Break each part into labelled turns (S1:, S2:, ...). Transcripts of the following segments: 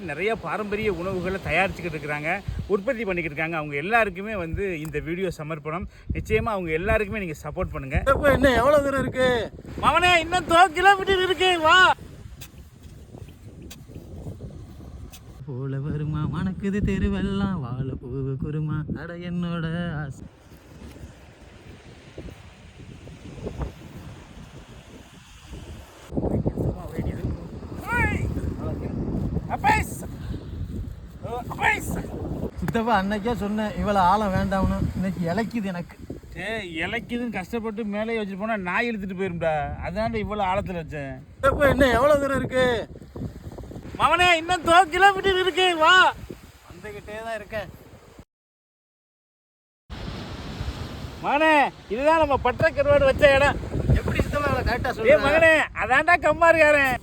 S1: நிறைய பாரம்பரிய உணவுகளை தயாரிச்சுக்கிட்டு இருக்கிறாங்க. உற்பத்தி பண்ணிக்கிட்டு இருக்காங்க. அவங்க எல்லாருக்குமே வந்து இந்த வீடியோ சமர்ப்பணம். நிச்சயமாக அவங்க எல்லாருக்குமே நீங்கள் சப்போர்ட் பண்ணுங்க.
S2: என்ன எவ்வளோ தூரம் இருக்கு?
S1: மவனே இன்னும் தோ கிலோமீட்டர் இருக்கு. வா.
S2: போல வருமா? மணக்குது தெருவெல்லாம். வாழ பூவு குருமா. அட என்னோட ஆசை. சித்தப்பா அன்னைக்கே சொன்னேன் இவ்வளோ ஆழம் வேண்டாம்னு. இன்னைக்கு இலைக்குது எனக்கு.
S1: ஏ இலைக்குதுன்னு கஷ்டப்பட்டு மேலே வச்சுட்டு போனால் நாய் இழுத்துட்டு போயிரும்டா. அதான்டா இவ்வளோ ஆழத்தில் வச்சேன்.
S2: சித்தப்பா என்ன எவ்வளோ தூரம் இருக்கு?
S1: மவனே இன்னும் தோ கிலோமீட்டர் இருக்கு வா.
S2: வந்துக்கிட்டே தான் இருக்கேன்.
S1: மகனே இதுதான் நம்ம பற்ற கருவாடு வச்ச இடம்.
S2: எப்படி இவ்வளோ கரெக்டாக
S1: ஏ
S2: சொல்லுங்க
S1: மகனே அதான்டா கம்மா இருக்காரன்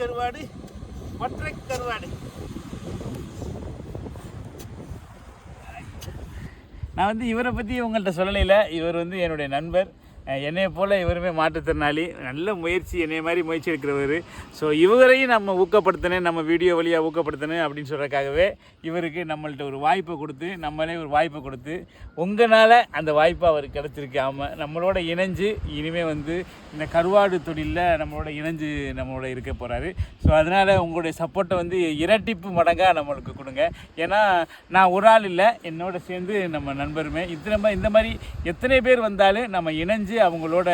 S1: கருவாடு மற்ற கருவாடு. நான் வந்து இவரை பற்றி உங்கள்கிட்ட சொல்லலைல இவர் வந்து என்னுடைய நண்பர். என்னை போல் இவருமே மாற்றுத்திறனாளி. நல்ல முயற்சி என்னைய மாதிரி முயற்சி எடுக்கிறவர். ஸோ இவரையும் நம்ம ஊக்கப்படுத்தணும் நம்ம வீடியோ வழியாக ஊக்கப்படுத்தணும் அப்படின்னு சொல்கிறக்காகவே இவருக்கு நம்மள்ட்ட ஒரு வாய்ப்பை கொடுத்து நம்மளே ஒரு வாய்ப்பை கொடுத்து உங்களால் அந்த வாய்ப்பு அவருக்கு கிடச்சிருக்கு. ஆமாம் நம்மளோட இணைஞ்சு இனிமேல் வந்து இந்த கருவாடு தொழிலில் நம்மளோட இணைஞ்சு நம்மளோட இருக்க போகிறாரு ஸோ அதனால் உங்களுடைய சப்போர்ட்டை வந்து இரட்டிப்பு மடங்காக நம்மளுக்கு கொடுங்க. ஏன்னா நான் ஒரு ஆள் இல்லை என்னோட சேர்ந்து நம்ம நண்பருமே. இத்தனை இந்த மாதிரி எத்தனை பேர் வந்தாலும் நம்ம இணைஞ்சு அவங்களோட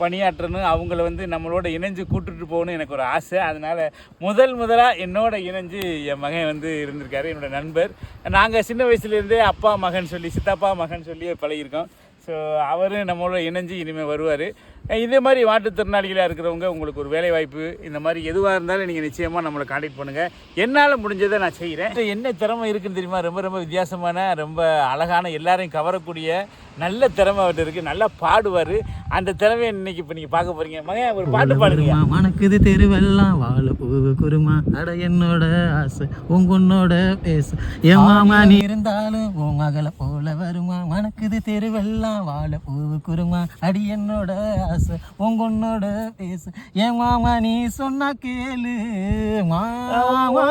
S1: பணியாற்றணும் அவங்கள வந்து நம்மளோட இணைஞ்சு கூட்டுட்டு போகணும் எனக்கு ஒரு ஆசை. அதனால் முதல் முதலாக என்னோட இணைஞ்சு என் மகன் வந்து இருந்திருக்காரு என்னோடய நண்பர். நாங்கள் சின்ன வயசுலேருந்தே அப்பா மகன் சொல்லி சித்தப்பா மகன் சொல்லி பழகியிருக்கோம். ஸோ அவரும் நம்மளோட இணைஞ்சு இனிமேல் வருவார். இதே மாதிரி மாற்றுத்திறனாளிகளாக இருக்கிறவங்க உங்களுக்கு ஒரு வேலை வாய்ப்பு இந்த மாதிரி எதுவாக இருந்தாலும் நீங்கள் நிச்சயமாக நம்மளை காண்டாக்ட் பண்ணுங்கள் என்னால் முடிஞ்சதை நான் செய்கிறேன். என்ன திறமை இருக்குன்னு தெரியுமா? ரொம்ப ரொம்ப வித்தியாசமான ரொம்ப அழகான எல்லாரையும் கவரக்கூடிய நல்ல திறமை அவர்கிட்ட இருக்குது நல்லா பாடுவார். அந்த திறமையை இன்னைக்கு இப்போ நீங்கள் பார்க்க போகிறீங்க மகன் ஒரு பாட்டு பாடுங்க.
S2: வருமா மணக்குது தெருவெல்லாம் வாழ. பூவு குருமா அட என்னோட ஆசை உங்கொன்னோட பேசு. என் மாமா நீ இருந்தாலும் உன் மகளை போல வருமா? மணக்குது தெருவெல்லாம் வாழ. பூவு குருமா அடி என்னோட ஆசை உங்கொன்னோட பேசு. என் மாமா நீ சொன்னா கேளு. மாமா.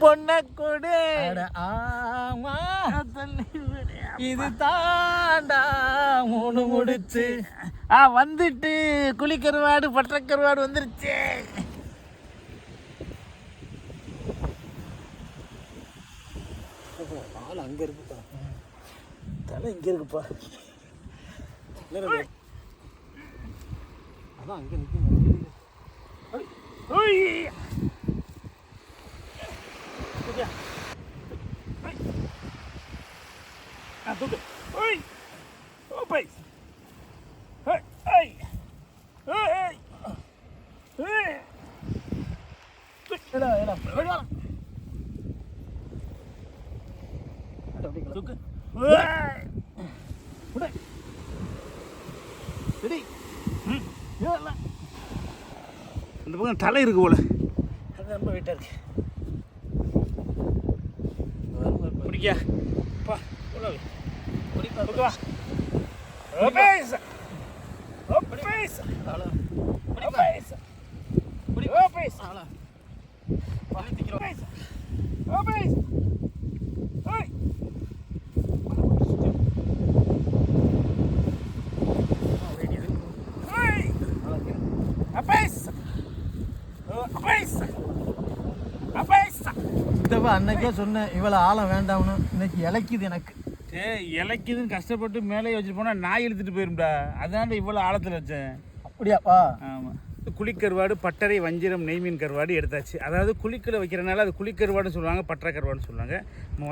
S1: பொண்ணை கொடு.
S2: ஆமா. இது தாண்டா மூணு முடிச்சு.
S1: ஆ வந்துட்டு. குளிக்கருவாடு பற்றக்கருவாடு வந்துருச்சு.
S2: ஆள் அங்க இருக்குப்பா.
S1: தலை இங்கே இருக்குப்பா.
S2: அதான் அங்க நிற்கும்
S1: ஓய் Ah, tudo. Oi! Ô, pai! Ai! Ai! Ai! Ai!
S2: ஏடா ஏடா ஏடா
S1: தூக்கு அந்த பக்கம் தலை இருக்கு போல.
S2: அது ரொம்ப வெயிட்டா இருக்கு.
S1: பிடிக்கா பா உள்ள
S2: சித்தப்பா அன்னைக்கே சொன்னேன் இவ்வளோ ஆழம் வேண்டாம்னு. இன்னைக்கு இலைக்குது எனக்கு.
S1: ஏ இலைக்குதுன்னு கஷ்டப்பட்டு மேலே வச்சுட்டு போனால் நாய் இழுத்துட்டு போயிரும்டா. அதான்டா இவ்வளோ ஆழத்தில் வச்சேன்.
S2: அப்படியாப்பா?
S1: ஆமாம் குழிக்கருவாடு பட்டறை வஞ்சிரம் நெய்மீன் கருவாடு எடுத்தாச்சு. அதாவது குழிக்கில் வைக்கிறனால அது குழிக்கருவாடுன்னு சொல்லுவாங்க பட்டறை கருவாடுன்னு சொல்லுவாங்க.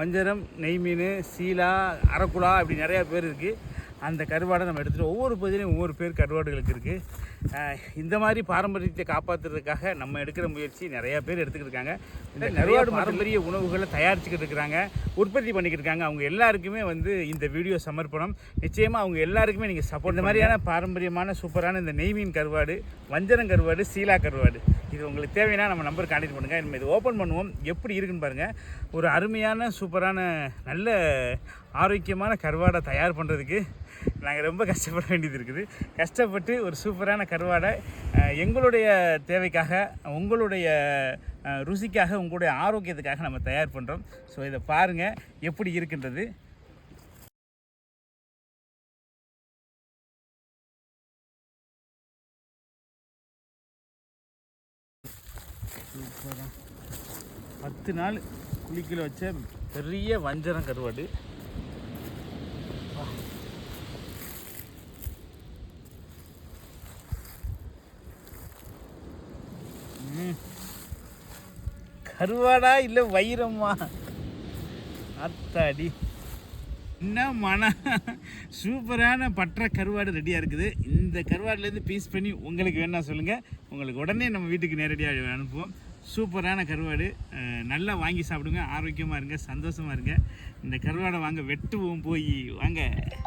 S1: வஞ்சரம் நெய்மீன் சீலா அரக்குலா அப்படி நிறையா பேர் இருக்குது அந்த கருவாடை நம்ம எடுத்துகிட்டு ஒவ்வொரு பகுதியிலையும் ஒவ்வொரு பேர் கருவாடுகளுக்கு இருக்குது இந்த மாதிரி பாரம்பரியத்தை காப்பாற்றுறதுக்காக நம்ம எடுக்கிற முயற்சி நிறையா பேர் எடுத்துக்கிட்டு இருக்காங்க. இந்த கருவாடு பாரம்பரிய உணவுகளை தயாரிச்சுக்கிட்டு இருக்கிறாங்க உற்பத்தி பண்ணிக்கிட்டு இருக்காங்க. அவங்க எல்லாருக்குமே வந்து இந்த வீடியோ சமர்ப்பணம். நிச்சயமாக அவங்க எல்லாருக்குமே நீங்கள் சப்போர்ட் இந்த மாதிரியான பாரம்பரியமான சூப்பரான இந்த நெய்மீன் கருவாடு வஞ்சரம் கருவாடு சீலா கருவாடு இது உங்களுக்கு தேவைன்னா நம்ம நம்பர் கான்டெக்ட் பண்ணுங்கள் நம்ம இது ஓப்பன் பண்ணுவோம். எப்படி இருக்குன்னு பாருங்கள் ஒரு அருமையான சூப்பரான நல்ல ஆரோக்கியமான கருவாடை தயார் பண்ணுறதுக்கு நாங்கள் ரொம்ப கஷ்டப்பட வேண்டியது இருக்குது. கஷ்டப்பட்டு ஒரு சூப்பரான கருவாடை எங்களுடைய தேவைக்காக உங்களுடைய ருசிக்காக உங்களுடைய ஆரோக்கியத்துக்காக நம்ம தயார் பண்ணுறோம் ஸோ இதை பாருங்கள் எப்படி இருக்கின்றது. சூப்பராக பத்து நாள் குளிக்கல வச்ச பெரிய வஞ்சரம் கருவாடு. கருவாடா இல்லை வைரமா? அத்தாடி. என்ன மன? சூப்பரான பற்ற கருவாடு ரெடியாக இருக்குது. இந்த கருவாடுலேருந்து பீஸ் பண்ணி உங்களுக்கு வேணால் சொல்லுங்கள் உங்களுக்கு உடனே நம்ம வீட்டுக்கு நேரடியாக அனுப்புவோம். சூப்பரான கருவாடு. நல்லா வாங்கி சாப்பிடுங்க. ஆரோக்கியமாக இருங்க சந்தோஷமாக இருங்க. இந்த கருவாடை வாங்க வெட்டுவோம் போய். வாங்க.